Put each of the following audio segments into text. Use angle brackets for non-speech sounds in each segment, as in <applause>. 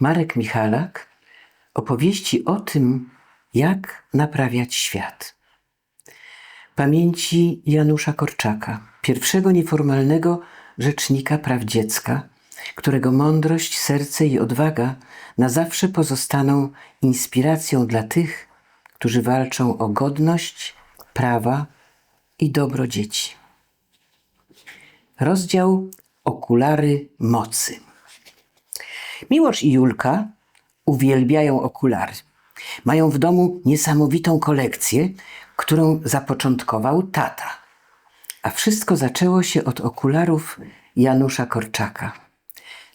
Marek Michalak opowieści o tym, jak naprawiać świat. Pamięci Janusza Korczaka, pierwszego nieformalnego rzecznika praw dziecka, którego mądrość, serce i odwaga na zawsze pozostaną inspiracją dla tych, którzy walczą o godność, prawa i dobro dzieci. Rozdział Okulary mocy. Miłosz i Julka uwielbiają okulary. Mają w domu niesamowitą kolekcję, którą zapoczątkował tata. A wszystko zaczęło się od okularów Janusza Korczaka.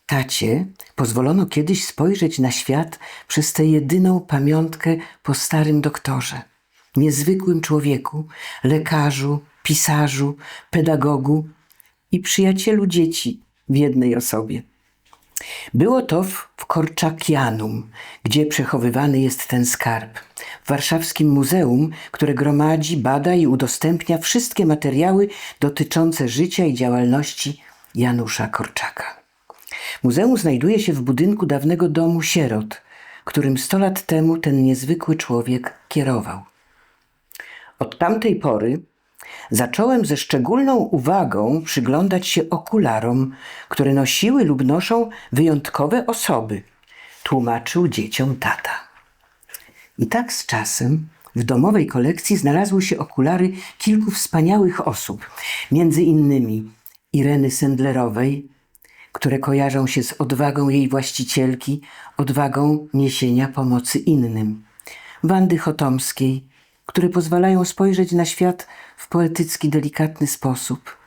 Tacie pozwolono kiedyś spojrzeć na świat przez tę jedyną pamiątkę po starym doktorze. Niezwykłym człowieku, lekarzu, pisarzu, pedagogu i przyjacielu dzieci w jednej osobie. Było to w, w Korczakianum, gdzie przechowywany jest ten skarb. W warszawskim muzeum, które gromadzi, bada i udostępnia wszystkie materiały dotyczące życia i działalności Janusza Korczaka. Muzeum znajduje się w budynku dawnego domu sierot, którym sto lat temu ten niezwykły człowiek kierował. Od tamtej pory zacząłem ze szczególną uwagą przyglądać się okularom, które nosiły lub noszą wyjątkowe osoby, tłumaczył dzieciom tata. I tak z czasem w domowej kolekcji znalazły się okulary kilku wspaniałych osób, między innymi Ireny Sendlerowej, które kojarzą się z odwagą jej właścicielki, odwagą niesienia pomocy innym, Wandy Chotomskiej, które pozwalają spojrzeć na świat w poetycki, delikatny sposób.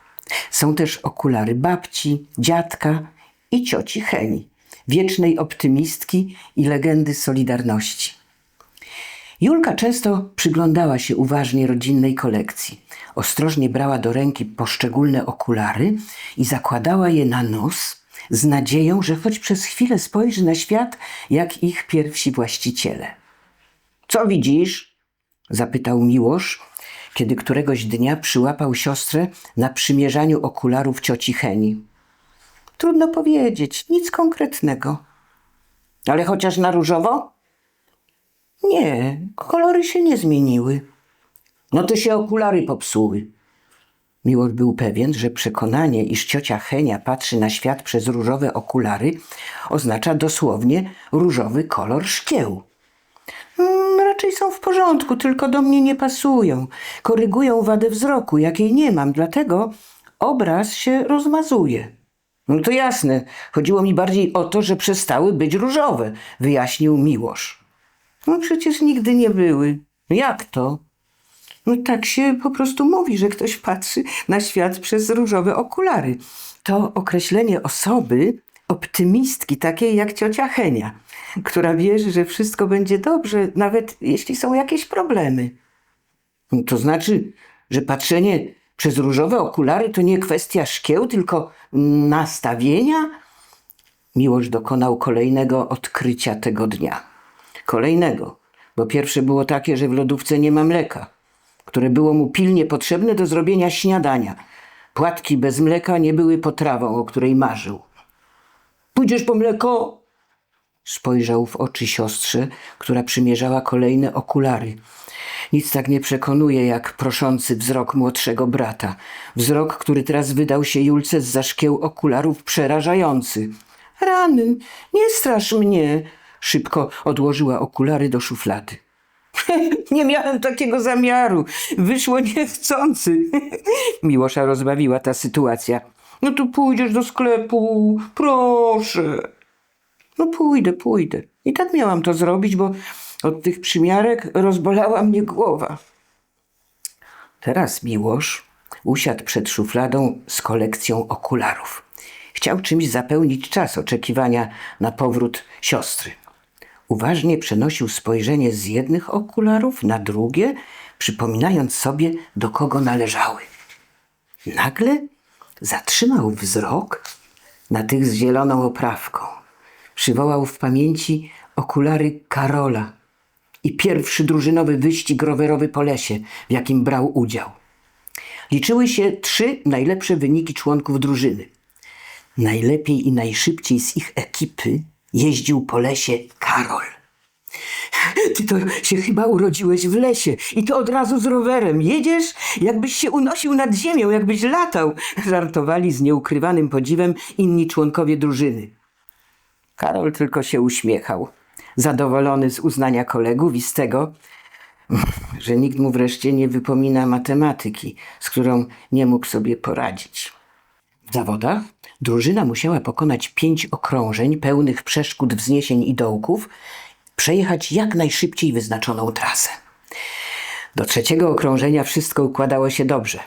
Są też okulary babci, dziadka i cioci Heni, wiecznej optymistki i legendy Solidarności. Julka często przyglądała się uważnie rodzinnej kolekcji. Ostrożnie brała do ręki poszczególne okulary i zakładała je na nos z nadzieją, że choć przez chwilę spojrzy na świat jak ich pierwsi właściciele. Co widzisz? Zapytał Miłosz, kiedy któregoś dnia przyłapał siostrę na przymierzaniu okularów cioci Heni. Trudno powiedzieć, nic konkretnego. Ale chociaż na różowo? Nie, kolory się nie zmieniły. No to się okulary popsuły. Miłosz był pewien, że przekonanie, iż ciocia Henia patrzy na świat przez różowe okulary, oznacza dosłownie różowy kolor szkieł. Raczej są w porządku, tylko do mnie nie pasują. Korygują wadę wzroku, jakiej nie mam, dlatego obraz się rozmazuje. No to jasne, chodziło mi bardziej o to, że przestały być różowe, wyjaśnił Miłosz. No przecież nigdy nie były. Jak to? No tak się po prostu mówi, że ktoś patrzy na świat przez różowe okulary. To określenie osoby, optymistki, takiej jak ciocia Henia, która wierzy, że wszystko będzie dobrze, nawet jeśli są jakieś problemy. To znaczy, że patrzenie przez różowe okulary to nie kwestia szkieł, tylko nastawienia? Miłosz dokonał kolejnego odkrycia tego dnia. Kolejnego, bo pierwsze było takie, że w lodówce nie ma mleka, które było mu pilnie potrzebne do zrobienia śniadania. Płatki bez mleka nie były potrawą, o której marzył. Pójdziesz po mleko? Spojrzał w oczy siostrze, która przymierzała kolejne okulary. Nic tak nie przekonuje, jak proszący wzrok młodszego brata. Wzrok, który teraz wydał się Julce z szkieł okularów przerażający. Rany, nie strasz mnie! Szybko odłożyła okulary do szuflady. <laughs> Nie miałem takiego zamiaru. Wyszło niechcący. <laughs> Miłosza rozbawiła ta sytuacja. No to pójdziesz do sklepu, proszę. No pójdę, pójdę. I tak miałam to zrobić, bo od tych przymiarek rozbolała mnie głowa. Teraz Miłosz usiadł przed szufladą z kolekcją okularów. Chciał czymś zapełnić czas oczekiwania na powrót siostry. Uważnie przenosił spojrzenie z jednych okularów na drugie, przypominając sobie, do kogo należały. Nagle zatrzymał wzrok na tych z zieloną oprawką. Przywołał w pamięci okulary Karola i pierwszy drużynowy wyścig rowerowy po lesie, w jakim brał udział. Liczyły się trzy najlepsze wyniki członków drużyny. Najlepiej i najszybciej z ich ekipy jeździł po lesie Karol. Ty to się chyba urodziłeś w lesie i to od razu z rowerem. Jedziesz, jakbyś się unosił nad ziemią, jakbyś latał. Żartowali z nieukrywanym podziwem inni członkowie drużyny. Karol tylko się uśmiechał, zadowolony z uznania kolegów i z tego, że nikt mu wreszcie nie wypomina matematyki, z którą nie mógł sobie poradzić. W zawodach drużyna musiała pokonać pięć okrążeń pełnych przeszkód, wzniesień i dołków, przejechać jak najszybciej wyznaczoną trasę. Do trzeciego okrążenia wszystko układało się dobrze.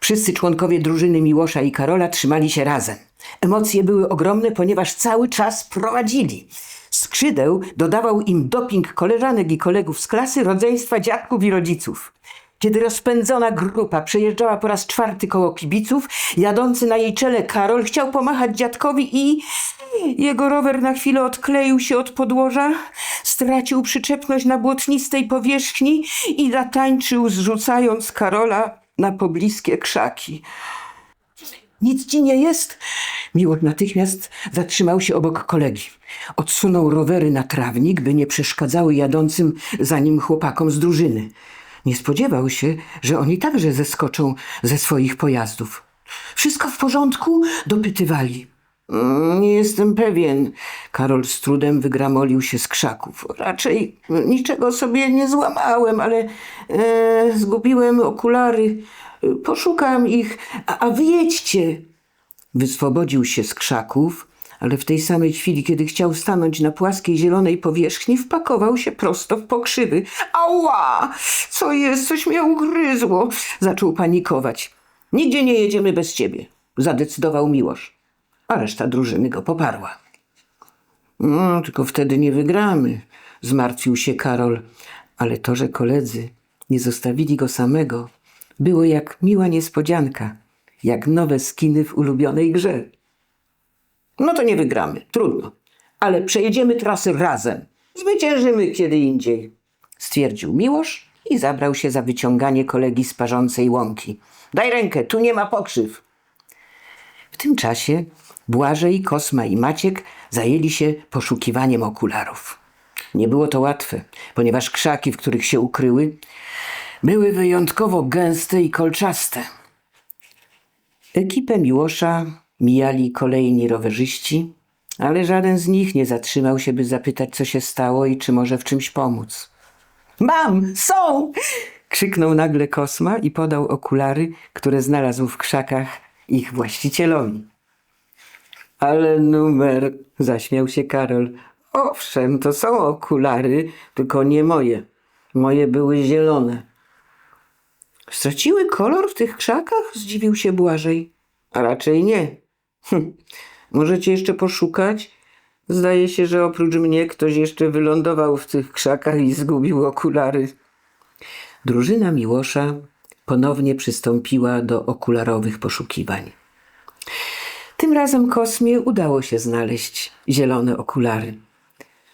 Wszyscy członkowie drużyny Miłosza i Karola trzymali się razem. Emocje były ogromne, ponieważ cały czas prowadzili. Skrzydeł dodawał im doping koleżanek i kolegów z klasy, rodzeństwa, dziadków i rodziców. Kiedy rozpędzona grupa przejeżdżała po raz czwarty koło kibiców, jadący na jej czele Karol chciał pomachać dziadkowi i jego rower na chwilę odkleił się od podłoża, stracił przyczepność na błotnistej powierzchni i zatańczył, zrzucając Karola na pobliskie krzaki. Nic ci nie jest? Miłosz natychmiast zatrzymał się obok kolegi. Odsunął rowery na trawnik, by nie przeszkadzały jadącym za nim chłopakom z drużyny. Nie spodziewał się, że oni także zeskoczą ze swoich pojazdów. Wszystko w porządku? dopytywali. "Mm, Nie jestem pewien. Karol z trudem wygramolił się z krzaków. Raczej niczego sobie nie złamałem, ale e, zgubiłem okulary. Poszukam ich, a, a wy jedźcie. Wyswobodził się z krzaków, ale w tej samej chwili, kiedy chciał stanąć na płaskiej zielonej powierzchni, wpakował się prosto w pokrzywy. Ała! Co jest? Coś mnie ugryzło! Zaczął panikować. Nigdzie nie jedziemy bez ciebie, zadecydował Miłosz, a reszta drużyny go poparła. No, tylko wtedy nie wygramy, zmartwił się Karol, ale to, że koledzy nie zostawili go samego, było jak miła niespodzianka, jak nowe skiny w ulubionej grze. No to nie wygramy, trudno, ale przejedziemy trasy razem. Zwyciężymy kiedy indziej, stwierdził Miłosz i zabrał się za wyciąganie kolegi z parzącej łąki. Daj rękę, tu nie ma pokrzyw. W tym czasie Błażej, Kosma i Maciek zajęli się poszukiwaniem okularów. Nie było to łatwe, ponieważ krzaki, w których się ukryły, były wyjątkowo gęste i kolczaste. Ekipę Miłosza mijali kolejni rowerzyści, ale żaden z nich nie zatrzymał się, by zapytać, co się stało i czy może w czymś pomóc. Mam, są! krzyknął nagle Kosma i podał okulary, które znalazł w krzakach ich właścicielowi. Ale numer, zaśmiał się Karol. Owszem, to są okulary, tylko nie moje. Moje były zielone. Straciły kolor w tych krzakach? Zdziwił się Błażej. A raczej nie. Hm. Możecie jeszcze poszukać? Zdaje się, że oprócz mnie ktoś jeszcze wylądował w tych krzakach i zgubił okulary. Drużyna Miłosza ponownie przystąpiła do okularowych poszukiwań. Tym razem Kosmie udało się znaleźć zielone okulary.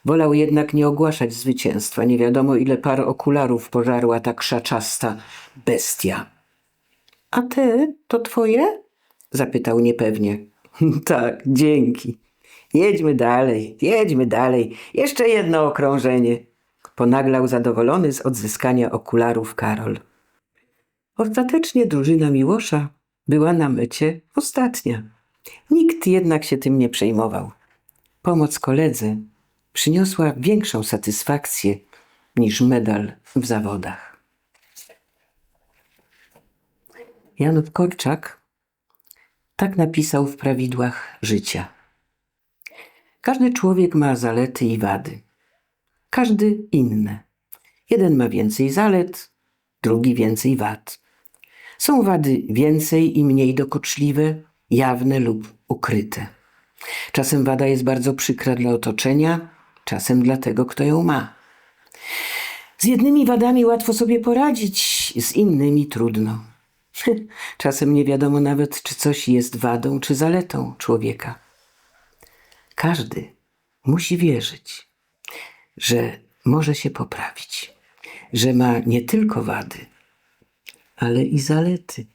Wolał jednak nie ogłaszać zwycięstwa. Nie wiadomo, ile par okularów pożarła ta krzaczasta bestia. A te to twoje? zapytał niepewnie. <laughs> tak, dzięki. Jedźmy dalej, jedźmy dalej. Jeszcze jedno okrążenie. Ponaglał zadowolony z odzyskania okularów Karol. Ostatecznie drużyna Miłosza była na mycie ostatnia. Nikt jednak się tym nie przejmował. Pomoc koledzy przyniosła większą satysfakcję niż medal w zawodach. Janów Korczak tak napisał w prawidłach życia. Każdy człowiek ma zalety i wady. Każdy inne. Jeden ma więcej zalet, drugi więcej wad. Są wady więcej i mniej dokuczliwe, jawne lub ukryte. Czasem wada jest bardzo przykra dla otoczenia, czasem dla tego, kto ją ma. Z jednymi wadami łatwo sobie poradzić, z innymi trudno. <laughs> Czasem nie wiadomo nawet, czy coś jest wadą, czy zaletą człowieka. Każdy musi wierzyć, że może się poprawić, że ma nie tylko wady, ale i zalety.